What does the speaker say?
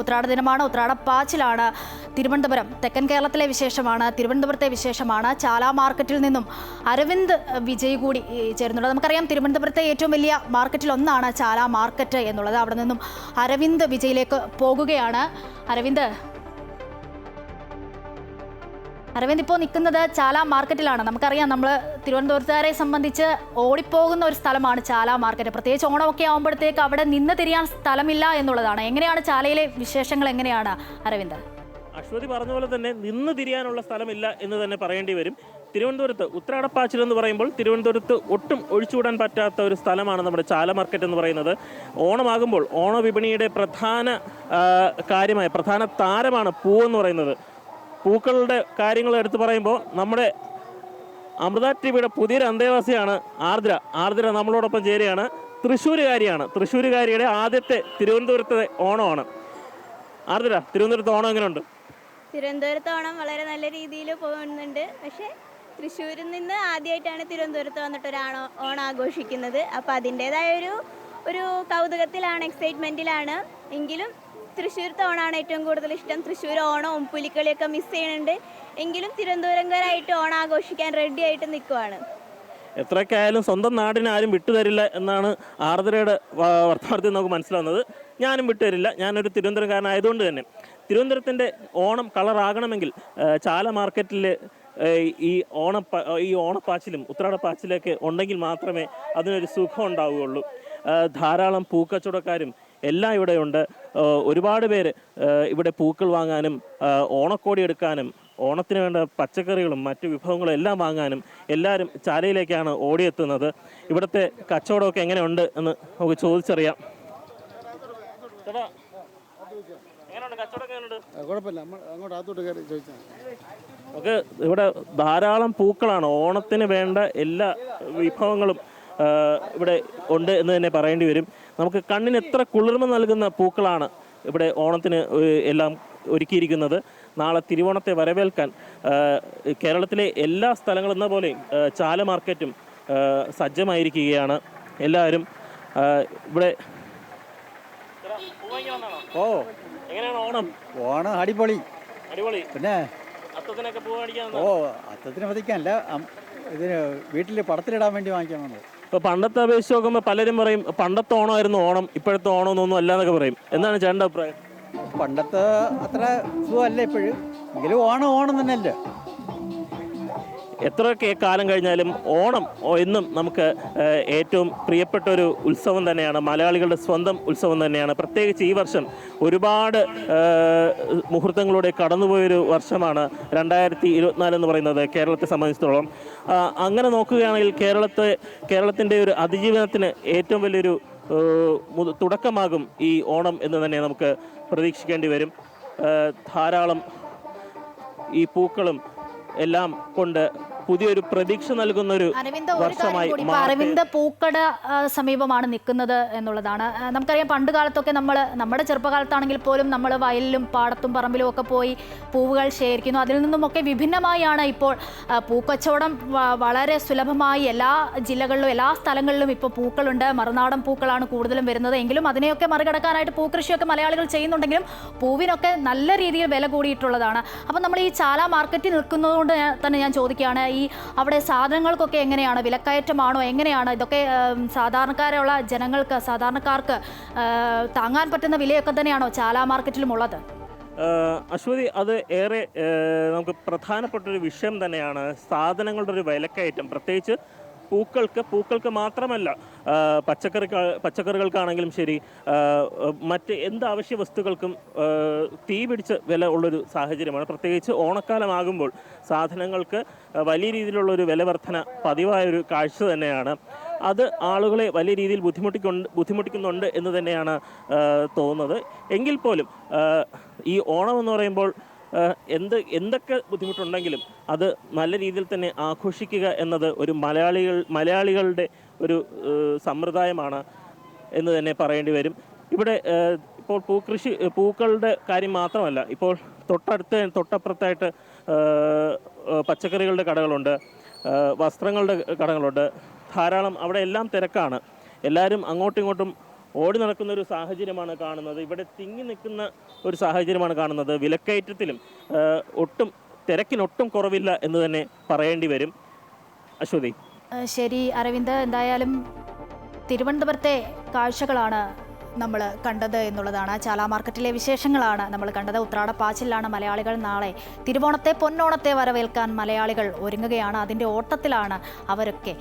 ഉത്രാട ദിനമാണ്. ഉത്രാടപ്പാച്ചിലാണ് തിരുവനന്തപുരം തെക്കൻ കേരളത്തിലെ വിശേഷമാണ്. തിരുവനന്തപുരത്തെ വിശേഷമാണ്. ചാല മാർക്കറ്റിൽ നിന്നും അരവിന്ദ് വിജയ് കൂടി ചേരുന്നുള്ളത് നമുക്കറിയാം തിരുവനന്തപുരത്തെ ഏറ്റവും വലിയ മാർക്കറ്റിൽ ഒന്നാണ് ചാല മാർക്കറ്റ് എന്നുള്ളത്. അവിടെ നിന്നും അരവിന്ദ് വിജയിലേക്ക് പോകുകയാണ്. അരവിന്ദ് അരവിന്ദ് ഇപ്പോൾ നിൽക്കുന്നത് ചാല മാർക്കറ്റിലാണ്. നമുക്കറിയാം നമ്മൾ തിരുവനന്തപുരത്തുകാരെ സംബന്ധിച്ച് ഓടിപ്പോകുന്ന ഒരു സ്ഥലമാണ് ചാല മാർക്കറ്റ്. പ്രത്യേകിച്ച് ഓണമൊക്കെ ആകുമ്പോഴത്തേക്ക് അവിടെ നിന്ന് തിരിയാൻ സ്ഥലമില്ല എന്നുള്ളതാണ്. എങ്ങനെയാണ് ചാലയിലെ വിശേഷങ്ങൾ എങ്ങനെയാണ് അരവിന്ദ്? അശ്വതി പറഞ്ഞ പോലെ തന്നെ നിന്ന് തിരിയാനുള്ള സ്ഥലമില്ല എന്ന് തന്നെ പറയേണ്ടി വരും. തിരുവനന്തപുരത്ത് ഉത്രാടപ്പാച്ചിൽ എന്ന് പറയുമ്പോൾ തിരുവനന്തപുരത്ത് ഒട്ടും ഒഴിച്ചുവിടാൻ പറ്റാത്ത ഒരു സ്ഥലമാണ് നമ്മുടെ ചാല മാർക്കറ്റ് എന്ന് പറയുന്നത്. ഓണമാകുമ്പോൾ ഓണവിപണിയുടെ പ്രധാന കാര്യമായ പ്രധാന താരമാണ് പൂവെന്ന് പറയുന്നത്. പൂക്കളുടെ കാര്യങ്ങൾ എടുത്തു പറയുമ്പോൾ നമ്മുടെ അമൃത ടി വിയുടെ പുതിയൊരു അന്തേവാസിയാണ് ആർദ്ര. ആർദ്ര നമ്മളോടൊപ്പം ചേരുകയാണ്. തൃശ്ശൂരുകാരിയാണ്. തൃശ്ശൂരുകാരിയുടെ ആദ്യത്തെ തിരുവനന്തപുരത്തെ ഓണമാണ്. ആർദ്ര തിരുവനന്തപുരത്ത് ഓണം എങ്ങനെയുണ്ട്? തിരുവനന്തപുരത്ത് ഓണം വളരെ നല്ല രീതിയിൽ പോകുന്നുണ്ട്. പക്ഷേ തൃശ്ശൂരിൽ നിന്ന് ആദ്യമായിട്ടാണ് തിരുവനന്തപുരത്ത് വന്നിട്ട് ഒരു ഓണം ആഘോഷിക്കുന്നത്. അപ്പോൾ അതിന്റേതായ ഒരു ഒരു കൗതുകത്തിലാണ് എക്സൈറ്റ്മെന്റിലാണ് എങ്കിലും തൃശ്ശൂരത്തെ ഓണമാണ് ഏറ്റവും കൂടുതൽ ഇഷ്ടം. തൃശ്ശൂർ ഓണവും പുലിക്കളിയൊക്കെ മിസ് ചെയ്യുന്നുണ്ട്. എങ്കിലും തിരുവനന്തപുരംകാരായിട്ട് ഓണം ആഘോഷിക്കാൻ റെഡി ആയിട്ട് നിൽക്കുവാണ് എത്രയൊക്കെ ആയാലും സ്വന്തം നാടിനെ ആരും വിട്ടുതരില്ല എന്നാണ് ആർദ്രയുടെ വർത്തമാനത്തിൽ നമുക്ക് മനസ്സിലാവുന്നത്. ഞാനും വിട്ടുതരില്ല. ഞാനൊരു തിരുവനന്തപുരംകാരനായതുകൊണ്ട് തന്നെ. തിരുവനന്തപുരത്തിന്റെ ഓണം കളറാകണമെങ്കിൽ ചാല മാർക്കറ്റിൽ ഈ ഓണ ഈ ഓണപ്പാച്ചിലും ഉത്രാടപ്പാച്ചിലൊക്കെ ഉണ്ടെങ്കിൽ മാത്രമേ അതിനൊരു സുഖം ഉണ്ടാവുകയുള്ളൂ. ധാരാളം പൂക്കച്ചവടക്കാരും എല്ലാം ഇവിടെയുണ്ട് ഒരുപാട് പേര് ഇവിടെ പൂക്കൾ വാങ്ങാനും ഓണക്കോടി എടുക്കാനും ഓണത്തിന് വേണ്ട പച്ചക്കറികളും മറ്റു വിഭവങ്ങളും എല്ലാം വാങ്ങാനും എല്ലാവരും ചാലയിലേക്കാണ് ഓടിയെത്തുന്നത്. ഇവിടുത്തെ കച്ചവടമൊക്കെ എങ്ങനെയുണ്ട് എന്ന് നമുക്ക് ചോദിച്ചറിയാം. ചേട്ടാ, എങ്ങനെയുണ്ട്? കച്ചവടമൊക്കെ എങ്ങനെയുണ്ട്? ആ, കുഴപ്പമില്ല. അങ്ങോട്ട് അകത്തോട്ട് കയറി ചോദിച്ചാൽ നമുക്ക് ഇവിടെ ധാരാളം പൂക്കളാണ്. ഓണത്തിന് വേണ്ട എല്ലാ വിഭവങ്ങളും ഇവിടെ ഉണ്ട് എന്ന് തന്നെ പറയേണ്ടി വരും. നമുക്ക് കണ്ണിന് എത്ര കുളിർമ നൽകുന്ന പൂക്കളാണ് ഇവിടെ ഓണത്തിന് എല്ലാം ഒരുക്കിയിരിക്കുന്നത്. നാളെ തിരുവോണത്തെ വരവേൽക്കാൻ കേരളത്തിലെ എല്ലാ സ്ഥലങ്ങളും എന്ന പോലെയും ചാല മാർക്കറ്റും സജ്ജമായിരിക്കുകയാണ്. എല്ലാവരും ഇവിടെ ഓ എങ്ങനെയാണ് ഓണം? ഓണം അടിപൊളി. അടിപൊളി. പിന്നെ അത്തത്തിനൊക്കെ ഓ അത്തത്തിന് പതിക്കാനല്ല അം- ഇതിന് വീട്ടിൽ പടത്തിലിടാൻ വേണ്ടി വാങ്ങിക്കാൻ വന്നത്. ഇപ്പൊ പണ്ടത്തെ അപേക്ഷിച്ച് നോക്കുമ്പോൾ പലരും പറയും പണ്ടത്തെ ഓണമായിരുന്നു ഓണം ഇപ്പോഴത്തെ ഓണം അല്ല എന്നൊക്കെ പറയും. എന്താണ് ചേട്ടന്റെ അഭിപ്രായം? പണ്ടത്തെ അത്ര സുഖമല്ല ഇപ്പോഴും. എങ്കിലും ഓണം ഓണം തന്നെയല്ലേ? എത്രയൊക്കെ കാലം കഴിഞ്ഞാലും ഓണം എന്നും നമുക്ക് ഏറ്റവും പ്രിയപ്പെട്ട ഒരു ഉത്സവം തന്നെയാണ് മലയാളികളുടെ സ്വന്തം ഉത്സവം തന്നെയാണ്. പ്രത്യേകിച്ച് ഈ വർഷം ഒരുപാട് മുഹൂർത്തങ്ങളിലൂടെ കടന്നുപോയൊരു വർഷമാണ് രണ്ടായിരത്തി ഇരുപത്തിനാല് എന്ന് പറയുന്നത് കേരളത്തെ സംബന്ധിച്ചിടത്തോളം. അങ്ങനെ നോക്കുകയാണെങ്കിൽ കേരളത്തെ കേരളത്തിന്റെ ഒരു അതിജീവനത്തിന് ഏറ്റവും വലിയൊരു തുടക്കമാകും ഈ ഓണം എന്ന് തന്നെ നമുക്ക് പ്രതീക്ഷിക്കേണ്ടി വരും. ധാരാളം ഈ പൂക്കളും എല്ലാം കൊണ്ട് പുതിയൊരു പ്രതീക്ഷ നൽകുന്ന ഒരു വർഷമായി. അരവിന്ദ് പൂക്കട സമീപമാണ് നിൽക്കുന്നത് എന്നുള്ളതാണ്. നമുക്കറിയാം പണ്ട് കാലത്തൊക്കെ നമ്മൾ നമ്മുടെ ചെറുപ്പകാലത്താണെങ്കിൽ പോലും നമ്മൾ വയലിലും പാടത്തും പറമ്പിലും ഒക്കെ പോയി പൂവുകൾ ശേഖരിക്കുന്നു. അതിൽ നിന്നുമൊക്കെ വിഭിന്നമായാണ് ഇപ്പോൾ പൂക്കച്ചവടം വളരെ സുലഭമായി എല്ലാ ജില്ലകളിലും എല്ലാ സ്ഥലങ്ങളിലും ഇപ്പോൾ പൂക്കളുണ്ട്. മറുനാടൻ പൂക്കളാണ് കൂടുതലും വരുന്നത്. എങ്കിലും അതിനെയൊക്കെ മറികടക്കാനായിട്ട് പൂക്കൃഷിയൊക്കെ മലയാളികൾ ചെയ്യുന്നുണ്ടെങ്കിലും പൂവിനൊക്കെ നല്ല രീതിയിൽ വില കൂടിയിട്ടുള്ളതാണ്. അപ്പം നമ്മൾ ഈ ചാല മാർക്കറ്റിൽ നിൽക്കുന്നതുകൊണ്ട് തന്നെ ഞാൻ ചോദിക്കുകയാണ് ഈ അവിടെ സാധനങ്ങൾക്കൊക്കെ എങ്ങനെയാണ്? വിലക്കയറ്റമാണോ? എങ്ങനെയാണ്? ഇതൊക്കെ സാധാരണക്കാരുള്ള ജനങ്ങൾക്ക് സാധാരണക്കാർക്ക് താങ്ങാൻ പറ്റുന്ന വിലയൊക്കെ തന്നെയാണോ ചാല മാർക്കറ്റിലും ഉള്ളത് അശ്വതി അത് ഏറെ നമുക്ക് പ്രധാനപ്പെട്ട ഒരു വിഷയം തന്നെയാണ് സാധനങ്ങളുടെ ഒരു വിലക്കയറ്റം. പ്രത്യേകിച്ച് പൂക്കൾക്ക് പൂക്കൾക്ക് മാത്രമല്ല പച്ചക്കറി പച്ചക്കറികൾക്കാണെങ്കിലും ശരി മറ്റ് എന്ത് അവശ്യ വസ്തുക്കൾക്കും തീ പിടിച്ച വില ഉള്ളൊരു സാഹചര്യമാണ്. പ്രത്യേകിച്ച് ഓണക്കാലമാകുമ്പോൾ സാധനങ്ങൾക്ക് വലിയ രീതിയിലുള്ളൊരു വില വർധന പതിവായൊരു കാഴ്ച തന്നെയാണ്. അത് ആളുകളെ വലിയ രീതിയിൽ ബുദ്ധിമുട്ടിക്കൊണ്ട് ബുദ്ധിമുട്ടിക്കുന്നുണ്ട് എന്ന് തന്നെയാണ് തോന്നുന്നത്. എങ്കിൽ പോലും ഈ ഓണം എന്ന് പറയുമ്പോൾ എന്ത് എന്തൊക്കെ ബുദ്ധിമുട്ടുണ്ടെങ്കിലും അത് നല്ല രീതിയിൽ തന്നെ ആഘോഷിക്കുക എന്നത് ഒരു മലയാളികൾ മലയാളികളുടെ ഒരു സമ്പ്രദായമാണ് എന്ന് തന്നെ പറയേണ്ടി വരും. ഇവിടെ ഇപ്പോൾ പൂക്കൃഷി പൂക്കളുടെ കാര്യം മാത്രമല്ല ഇപ്പോൾ തൊട്ടടുത്ത് തൊട്ടപ്പുറത്തായിട്ട് പച്ചക്കറികളുടെ കടകളുണ്ട് വസ്ത്രങ്ങളുടെ കടകളുണ്ട്. ധാരാളം അവിടെ എല്ലാം തിരക്കാണ്. എല്ലാവരും അങ്ങോട്ടും ഇങ്ങോട്ടും ഓടി നടക്കുന്ന ഒരു സാഹചര്യമാണ് കാണുന്നത്. ഇവിടെ തിങ്ങി നിൽക്കുന്ന ഒരു സാഹചര്യമാണ് കാണുന്നത്. വിലക്കയറ്റത്തിലും ഒട്ടും തിരക്കിനൊട്ടും കുറവില്ല എന്ന് തന്നെ പറയേണ്ടി വരും. അശ്വതി. ശരി അരവിന്ദ്. എന്തായാലും തിരുവനന്തപുരത്തെ കാഴ്ചകളാണ് നമ്മൾ കണ്ടത് എന്നുള്ളതാണ്. ചാല മാർക്കറ്റിലെ വിശേഷങ്ങളാണ് നമ്മൾ കണ്ടത്. ഉത്രാടപ്പാച്ചിലാണ് മലയാളികൾ നാളെ. തിരുവോണത്തെ പൊന്നോണത്തെ വരവേൽക്കാൻ മലയാളികൾ ഒരുങ്ങുകയാണ്. അതിന്റെ ഓട്ടത്തിലാണ് അവരൊക്കെ.